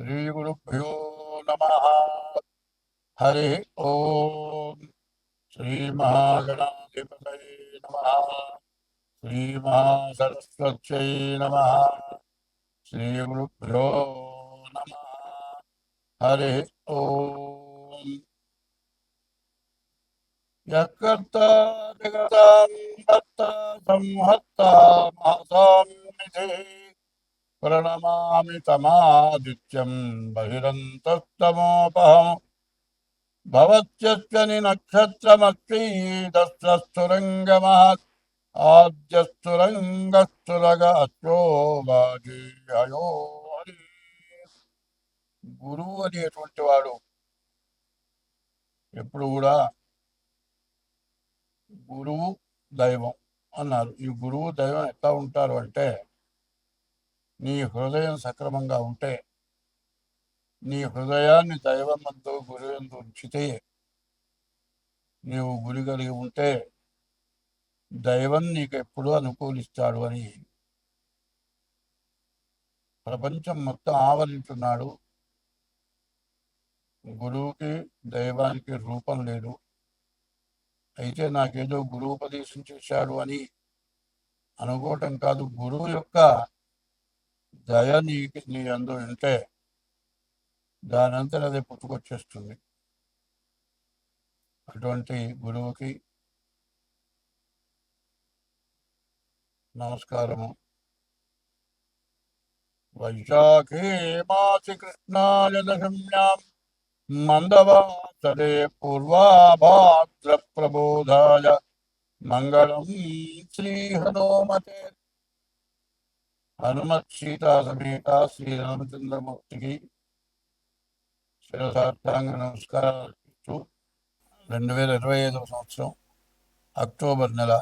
శ్రీగురుభ్యో నమ హరి ఓం శ్రీ మహాగణాధిపతై నమ శ్రీ మహాసరస్వత్యై నమ శ్రీ గురుభ్యో నమ హరి ఓం యకర్త జగతాం భర్త సంహర్త మహతాం నిధే प्रणमामि तमादित्यं बहिरन्तस्तमोपहम् भवत्यश्चनि नक्षत्रमक्षीदस्रस्तुरङ्गमः ఆద్యస్తురంగస్తురగ అచ్చోబాజీయో హరి గురువు అనేటువంటి వాడు ఎప్పుడు కూడా గురువు దైవం అన్నారు ఈ గురువు దైవం ఎట్లా ఉంటారు అంటే నీ హృదయం సక్రమంగా ఉంటే నీ హృదయాన్ని దైవమంతో గురువందు ఉంచితే నీవు గురి కలిగి ఉంటే దైవం నీకు ఎప్పుడూ అనుకూలిస్తాడు అని ప్రపంచం మొత్తం ఆవరించున్నాడు గురువుకి దైవానికి రూపం లేదు. అయితే నాకేదో గురువు ఉపదేశం చేశాడు అని అనుకోవటం కాదు. గురువు యొక్క దయ నీకు నీ అందు ఉంటే దానంతా అదే పుట్టుకొచ్చేస్తుంది. అటువంటి గురువుకి నమస్కారము. వైశాఖే మాసి కృష్ణాయ దశమ్యాం మందవాసరే పూర్వాభాద్ర ప్రబోధాయ. మంగళం శ్రీ హనుమతే హనుమత్ సీతా సమేత శ్రీరామచంద్రమూర్తికి శిరసార్థాంగ నమస్కారాలు అర్పిస్తూ రెండు వేల ఇరవై ఐదవ సంవత్సరం అక్టోబర్ నెల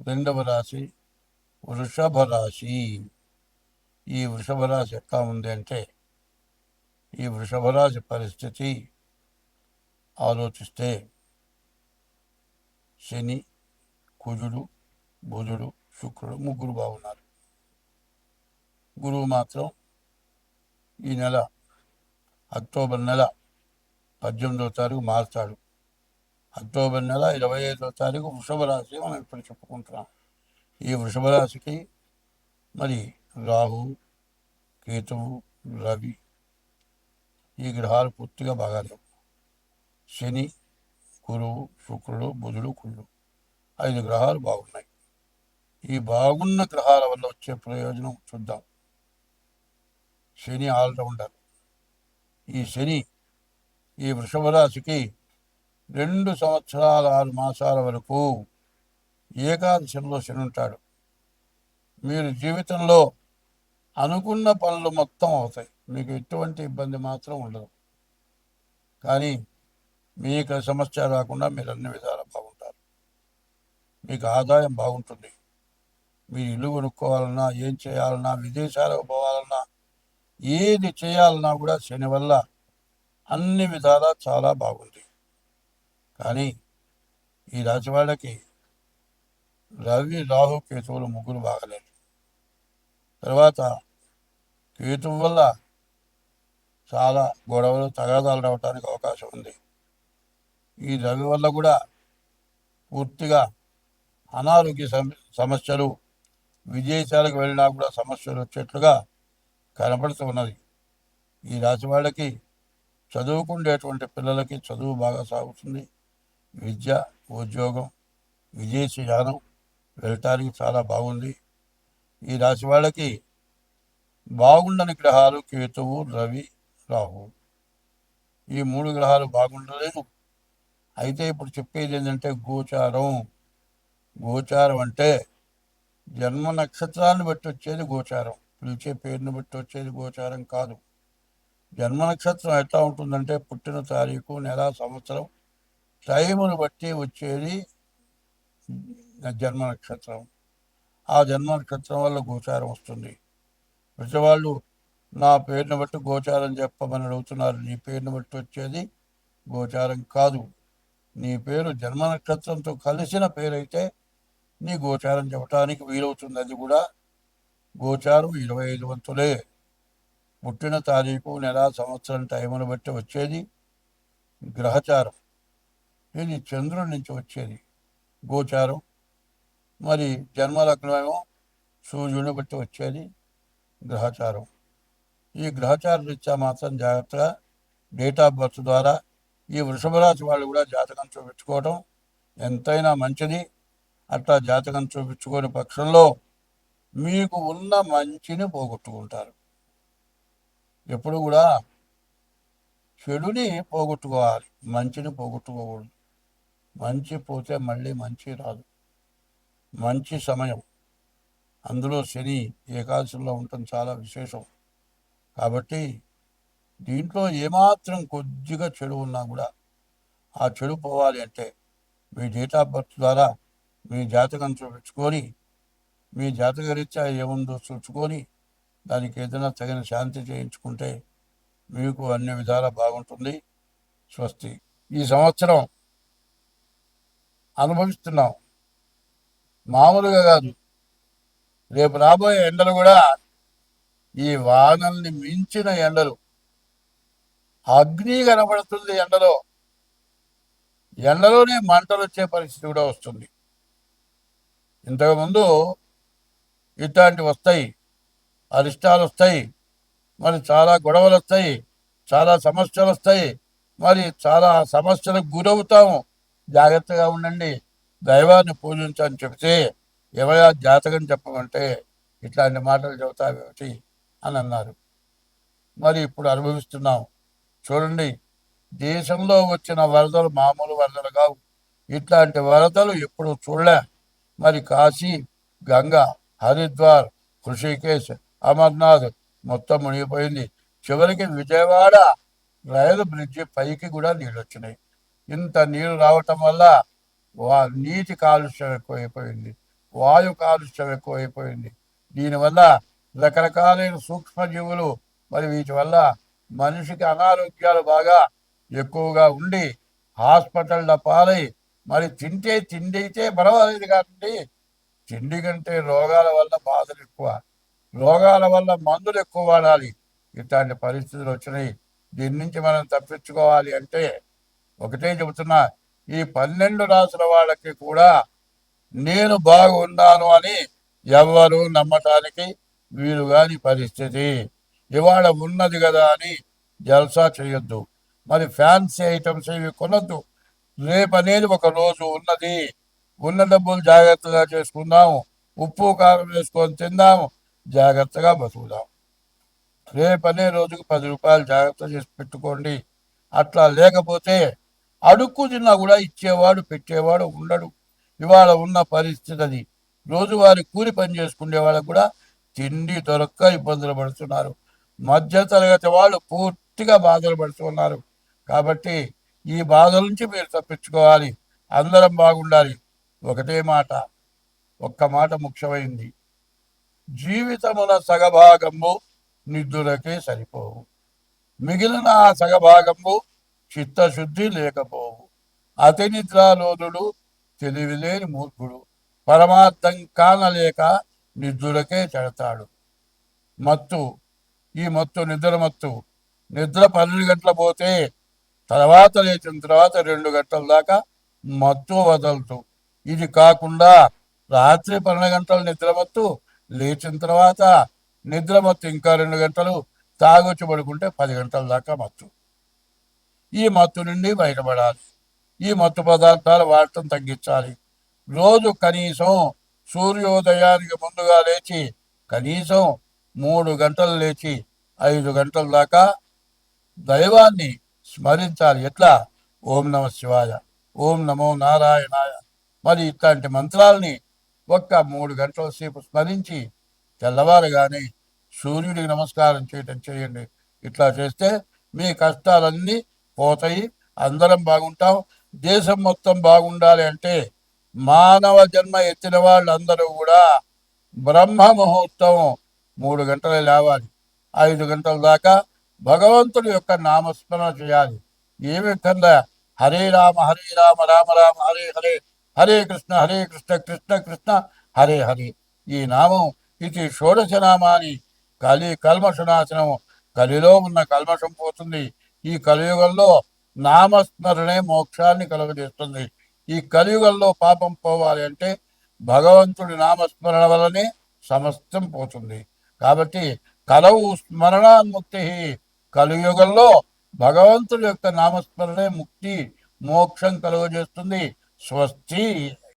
రెండవ రాశి వృషభ రాశి ఈ వృషభ రాశి ఎట్లా ఉంది అంటే ఈ వృషభ రాశి పరిస్థితి ఆలోచిస్తే శని కుజుడు బుధుడు శుక్రుడు ముగ్గురు బాగున్నారు. గురువు మాత్రం ఈ నెల అక్టోబర్ నెల పద్దెనిమిదవ తారీఖు మారుతాడు. అక్టోబర్ నెల ఇరవై ఐదవ తారీఖు వృషభ రాశి మనం ఇప్పుడు చెప్పుకుంటున్నాం. ఈ వృషభ రాశికి మరి రాహు కేతువు రవి ఈ గ్రహాలు పూర్తిగా బాగాలేవు. శని గురువు శుక్రుడు బుధుడు కుళ్ళు ఐదు గ్రహాలు బాగున్నాయి. ఈ బాగున్న గ్రహాల వల్ల వచ్చే ప్రయోజనం చూద్దాం. శని ఆల్రౌండర్. ఈ శని ఈ వృషభ రాశికి రెండు సంవత్సరాల ఆరు మాసాల వరకు ఏకాదశంలో శని ఉంటాడు. మీరు జీవితంలో అనుకున్న పనులు మొత్తం అవుతాయి. మీకు ఎటువంటి ఇబ్బంది మాత్రం ఉండదు. కానీ మీకు సమస్య రాకుండా మీరు అన్ని విధాలు బాగుంటారు. మీకు ఆదాయం బాగుంటుంది. మీరు ఇల్లు కొనుక్కోవాలన్నా ఏం చేయాలన్నా విదేశాలకు పోవాలన్నా ఏది చేయాలన్నా కూడా శని వల్ల అన్ని విధాలా చాలా బాగుంది. కానీ ఈ రాశి వాళ్ళకి రవి రాహు కేతువులు ముగ్గురు బాగలేదు. తర్వాత కేతువు వల్ల చాలా గొడవలు తగాదాలు రావడానికి అవకాశం ఉంది. ఈ రవి వల్ల కూడా పూర్తిగా అనారోగ్య సమస్యలు విదేశాలకు వెళ్ళినా కూడా సమస్యలు వచ్చేట్లుగా కనపడుతూ ఉన్నది. ఈ రాశి వాళ్ళకి చదువుకుండేటువంటి పిల్లలకి చదువు బాగా సాగుతుంది. విద్య ఉద్యోగం విదేశీయానం వెళ్ళటానికి చాలా బాగుంది. ఈ రాశి వాళ్ళకి బాగుండని గ్రహాలు కేతువు రవి రాహు. ఈ మూడు గ్రహాలు బాగుండలేదు. అయితే ఇప్పుడు చెప్పేది ఏంటంటే గోచారం. గోచారం అంటే జన్మ నక్షత్రాన్ని బట్టి వచ్చేది గోచారం. పిలిచే పేరును బట్టి వచ్చేది గోచారం కాదు. జన్మ నక్షత్రం ఎట్లా ఉంటుందంటే పుట్టిన తారీఖు నెల సంవత్సరం టైమును బట్టి వచ్చేది జన్మ నక్షత్రం. ఆ జన్మ నక్షత్రం వల్ల గోచారం వస్తుంది. ప్రతివాళ్ళు నా పేరును బట్టి గోచారం చెప్పమని అడుగుతున్నారు. నీ పేరును బట్టి వచ్చేది గోచారం కాదు. నీ పేరు జన్మ నక్షత్రంతో కలిసిన పేరైతే నీ గోచారం చెప్పడానికి వీలవుతుంది. అది కూడా గోచారం ఇరవై ఐదు వంతులే. పుట్టిన తారీఖు నెల సంవత్సరం టైమును బట్టి వచ్చేది గ్రహచారం. ఇది చంద్రుడి నుంచి వచ్చేది గోచారం. మరి జన్మలగ్నమేమో సూర్యుడిని బట్టి వచ్చేది గ్రహచారం. ఈ గ్రహచార రీత్యా మాత్రం జాగ్రత్తగా డేట్ ఆఫ్ బర్త్ ద్వారా ఈ వృషభ రాశి వాళ్ళు కూడా జాతకం చూపించుకోవడం ఎంతైనా మంచిది. అట్లా జాతకం చూపించుకోని పక్షంలో మీకు ఉన్న మంచిని పోగొట్టుకుంటారు. ఎప్పుడు కూడా చెడుని పోగొట్టుకోవాలి. మంచిని పోగొట్టుకోకూడదు. మంచి పోతే మళ్ళీ మంచి రాదు. మంచి సమయం. అందులో శని ఏకాదశిలో ఉండటం చాలా విశేషం. కాబట్టి దీంట్లో ఏమాత్రం కొద్దిగా చెడు ఉన్నా కూడా ఆ చెడు పోవాలి అంటే మీ డేట్ ఆఫ్ బర్త్ ద్వారా మీ జాతకం చూపించుకొని మీ జాతక రీత్యా ఏముందో చూసుకొని దానికి ఏదైనా తగిన శాంతి చేయించుకుంటే మీకు అన్ని విధాలా బాగుంటుంది. స్వస్తి. ఈ సంవత్సరం అనుభవిస్తున్నాం. మామూలుగా కాదు. రేపు రాబోయే ఎండలు కూడా ఈ వానల్ని మించిన ఎండలు. అగ్ని కనబడుతుంది ఎండలో. ఎండలోనే మంటలు వచ్చే పరిస్థితి కూడా వస్తుంది. ఇంతకుముందు ఇట్లాంటివి వస్తాయి అరిష్టాలు వస్తాయి మరి చాలా గొడవలు వస్తాయి చాలా సమస్యలు వస్తాయి మరి చాలా సమస్యలకు గురవుతాము. జాగ్రత్తగా ఉండండి. దైవాన్ని పూజించని చెప్తే ఎవయా జాతకం చెప్పమంటే ఇట్లాంటి మాటలు చెబుతావేమిటి అని అన్నారు. మరి ఇప్పుడు అనుభవిస్తున్నాం. చూడండి దేశంలో వచ్చిన వరదలు మామూలు వరదలు కావు. ఇట్లాంటి వరదలు ఎప్పుడు చూడలే. మరి కాశీ గంగా హరిద్వార్ ఋషికేశ్ అమర్నాథ్ మొత్తం మునిగిపోయింది. చివరికి విజయవాడ రైలు బ్రిడ్జి పైకి కూడా నీళ్ళు వచ్చినాయి ఇంత నీరు రావటం వల్ల వా నీటి కాలుష్యం ఎక్కువైపోయింది. వాయు కాలుష్యం ఎక్కువైపోయింది. దీనివల్ల రకరకాలైన సూక్ష్మజీవులు మరి వీటి వల్ల మనిషికి అనారోగ్యాలు బాగా ఎక్కువగా ఉండి హాస్పిటల్ పాలై మరి తింటే తిండి అయితే పర్వాలేదు కాబట్టి తిండి కంటే రోగాల వల్ల బాధలు ఎక్కువ. రోగాల వల్ల మందులు ఎక్కువ వాడాలి. ఇట్లాంటి పరిస్థితులు వచ్చినాయి. దీని నుంచి మనం తప్పించుకోవాలి అంటే ఒకటే చెబుతున్నా ఈ పన్నెండు రాసుల వాళ్ళకి కూడా నేను బాగున్నాను అని ఎవ్వరు నమ్మటానికి వీలు కాని పరిస్థితి. ఇవాళ ఉన్నది కదా అని జల్సా చేయొద్దు. మరి ఫ్యాన్సీ ఐటమ్స్ ఇవి కొనొద్దు. రేపు అనేది ఒక రోజు ఉన్నది. ఉన్న డబ్బులు జాగ్రత్తగా చేసుకుందాము ఉప్పు కారం వేసుకొని తిందాము జాగ్రత్తగా బతుకుదాం రేపనే రోజుకు పది రూపాయలు జాగ్రత్త చేసి పెట్టుకోండి. అట్లా లేకపోతే అడుక్కు తిన్నా కూడా ఇచ్చేవాడు పెట్టేవాడు ఉండడు. ఇవాళ ఉన్న పరిస్థితి అది. రోజువారి కూలి పని చేసుకునే వాళ్ళకు కూడా తిండి దొరక్క ఇబ్బందులు పడుతున్నారు. మధ్య తరగతి వాళ్ళు పూర్తిగా బాధలు పడుతున్నారు కాబట్టి ఈ బాధల నుంచి మీరు తప్పించుకోవాలి. అందరం బాగుండాలి. ఒకటే మాట ఒక్క మాట ముఖ్యమైంది. జీవితమున సగభాగము నిద్దులకే సరిపోవు. మిగిలిన ఆ సగభాగము చిత్తశుద్ధి లేకపోవు. అతి నిద్రాలోనుడు తెలివిలేని మూర్ఖుడు. పరమార్థం కానలేక నిద్రులకే చెడతాడు. మత్తు ఈ మత్తు నిద్ర మత్తు. నిద్ర పన్నెండు గంటల పోతే తర్వాత లేచిన తర్వాత రెండు గంటల దాకా మత్తు వదలుతూ ఇది కాకుండా రాత్రి పన్నెండు గంటలు నిద్రమత్తు లేచిన తర్వాత నిద్రమత్తు ఇంకా రెండు గంటలు తాగొచ్చి పడుకుంటే పది గంటల దాకా మత్తు. ఈ మత్తు నుండి బయటపడాలి. ఈ మత్తు పదార్థాలు వాడటం తగ్గించాలి. రోజు కనీసం సూర్యోదయానికి ముందుగా లేచి కనీసం మూడు గంటలు లేచి ఐదు గంటల దాకా దైవాన్ని స్మరించాలి. ఎట్లా? ఓం నమ శివాయ. ఓం నమో నారాయణాయ. మరి ఇట్లాంటి మంత్రాలని ఒక్క మూడు గంటల సేపు స్మరించి తెల్లవారుగానే సూర్యుడికి నమస్కారం చేయటం చేయండి. ఇట్లా చేస్తే మీ కష్టాలన్నీ పోతాయి అందరం బాగుంటాం దేశం మొత్తం బాగుండాలి అంటే మానవ జన్మ ఎత్తిన వాళ్ళందరూ కూడా బ్రహ్మ ముహూర్తం మూడు గంటలు లేవాలి. ఐదు గంటల దాకా భగవంతుడి యొక్క నామస్మరణ చేయాలి. ఏమి కన్నా హరే రామ హరే రామ రామ రామ హరే హరే హరే కృష్ణ హరే కృష్ణ కృష్ణ కృష్ణ హరే హరే. ఈ నామం ఇది షోడశ నామాని. కలి కల్మషనాశనం. కలిలో ఉన్న కల్మషం పోతుంది. ఈ కలియుగంలో నామస్మరణే మోక్షాన్ని కలుగజేస్తుంది. ఈ కలియుగంలో పాపం పోవాలి అంటే భగవంతుడి నామస్మరణ వల్లనే సమస్తం పోతుంది. కాబట్టి కలవు స్మరణాన్ముక్తి. కలియుగంలో భగవంతుడి యొక్క నామస్మరణే ముక్తి మోక్షం కలుగజేస్తుంది. స్వస్తి